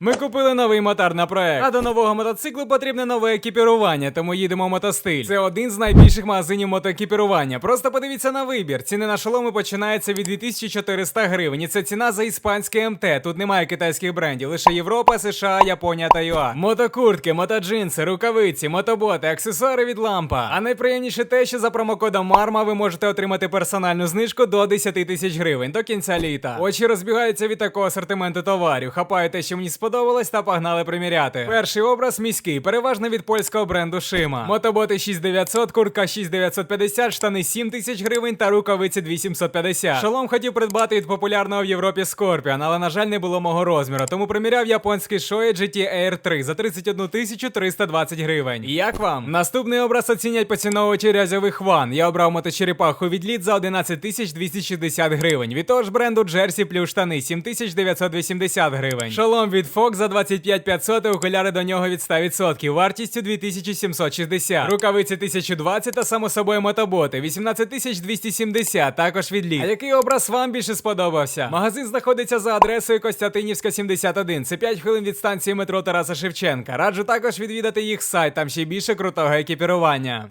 Ми купили новий мотор на проект. А до нового мотоциклу потрібне нове екіпірування, тому їдемо в мотостиль. Це один з найбільших магазинів мотоекіпірування. Просто подивіться на вибір. Ціни на шоломи починаються від 2400 гривень. І це ціна за іспанське МТ. Тут немає китайських брендів, лише Європа, США, Японія та ЮА. Мотокуртки, мотоджинси, рукавиці, мотоботи, аксесуари від лампа. А найприємніше те, що за промокодом Марма ви можете отримати персональну знижку до 10 тисяч гривень до кінця літа. Очі розбігаються від такого асортименту товарів. Хапаю те, що мені сподобалось, та погнали приміряти. Перший образ міський, переважно від польського бренду Шима. Мотоботи 6900, куртка 6950, штани 7 тисяч гривень та рукавиці 2750. Шолом хотів придбати від популярного в Європі Scorpion, але на жаль не було мого розміру, тому приміряв японський Shoei GT Air 3 за 31 тисячу 320 гривень. Як вам? Наступний образ оцінять поціновувачі рязьових ван. Я обрав моточерепаху від лід за 11 тисяч 260 гривень. Від того ж бренду Джерсі плюс штани 7980 гривень. Шолом від Fox за 25 500 і окуляри до нього від 100%, вартістю 2760. Рукавиці 1020 та само собою мотоботи 18270, також від лід. А який образ вам більше сподобався? Магазин знаходиться за адресою Костянтинівська 71. Це 5 хвилин від станції метро Тараса Шевченка. Раджу також відвідати їх сайт, там ще більше крутого екіпірування.